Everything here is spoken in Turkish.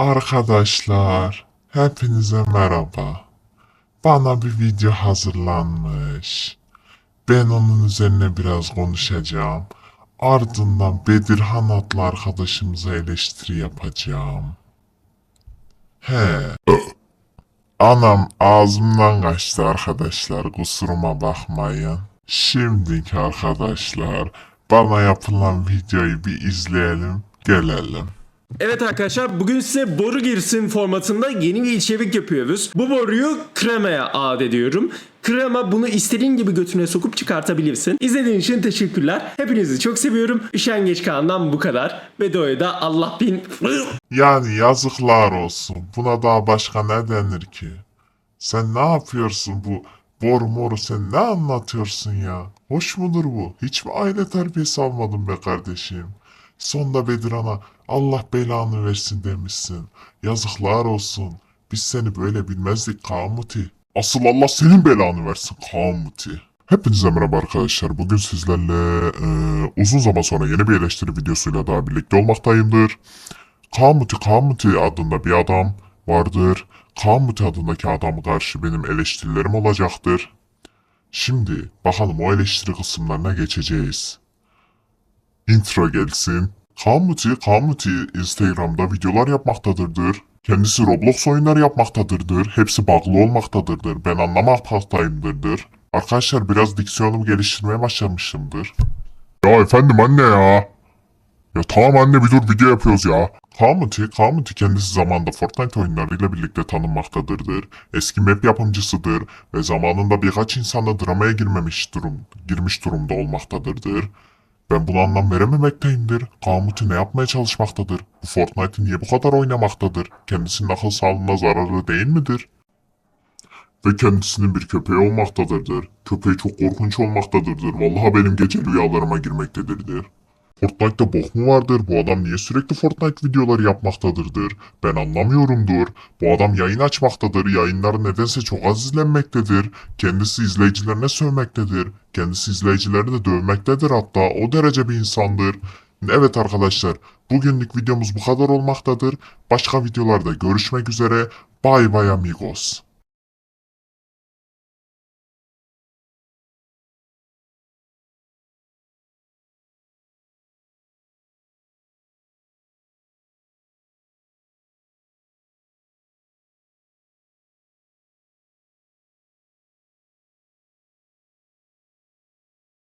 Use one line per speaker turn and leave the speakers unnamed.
Arkadaşlar, hepinize merhaba. Bana bir video hazırlanmış. Ben onun üzerine biraz konuşacağım. Ardından Bedirhan adlı arkadaşımıza eleştiri yapacağım. He. Anam ağzımdan kaçtı arkadaşlar kusuruma bakmayın. Şimdiki arkadaşlar bana yapılan videoyu bir izleyelim gelelim.
Evet arkadaşlar bugün size boru girsin formatında yeni bir içerik yapıyoruz. Bu boruyu kremaya aat ediyorum. Krema bunu istediğin gibi götüne sokup çıkartabilirsin. İzlediğiniz için teşekkürler. Hepinizi çok seviyorum. Üşengeç Kaan'dan bu kadar. Videoya da Allah bin...
Yani yazıklar olsun. Buna daha başka ne denir ki? Sen ne yapıyorsun bu boru moru sen ne anlatıyorsun ya? Hoş mudur bu? Hiç mi aile terbiyesi almadın be kardeşim? Sonda Bedirhan'a Allah belanı versin demişsin. Yazıklar olsun. Biz seni böyle bilmezdik Kamuti. Asıl Allah senin belanı versin Kamuti. Hepinize merhaba arkadaşlar. Bugün sizlerle eee, uzun zaman sonra yeni bir eleştiri videosuyla daha birlikte olmaktayımdır. Kamuti Kamuti adında bir adam vardır. Kamuti adındaki adama karşı benim eleştirilerim olacaktır. Şimdi bakalım o eleştiri kısımlarına geçeceğiz. Intro gelsin. Kamuti, Kamuti Instagram'da videolar yapmaktadırdır. Kendisi Roblox oyunları yapmaktadırdır. Hepsi bug'lı olmaktadırdır. Ben anlamaktayımdırdır. Arkadaşlar biraz diksiyonumu geliştirmeye başlamışımdır. Ya efendim anne ya. Ya tamam anne bir dur video yapıyoruz ya. Kamuti, Kamuti kendisi zamanında Fortnite oyunlarıyla birlikte tanınmaktadırdır. Eski map yapımcısıdır ve zamanında birkaç insanla dramaya girmemiş durum, girmiş durumda olmaktadırdır. Ben buna anlam verememekteyimdir. Kamuti ne yapmaya çalışmaktadır? Bu Fortnite'ı niye bu kadar oynamaktadır? Kendisinin akıl sağlığına zararlı değil midir? Ve kendisinin bir köpeği olmaktadırdır. Köpeği çok korkunç olmaktadırdır. Vallahi benim gece rüyalarıma girmektedirdir. Fortnite'da bok mu vardır? Bu adam niye sürekli Fortnite videoları yapmaktadırdır? Ben anlamıyorumdur. Bu adam yayın açmaktadır. Yayınları nedense çok az izlenmektedir. Kendisi izleyicilerine sövmektedir. Kendisi izleyicileri de dövmektedir hatta. O derece bir insandır. Evet arkadaşlar, bugünlük videomuz bu kadar olmaktadır. Başka videolarda görüşmek üzere. Bay bay amigos.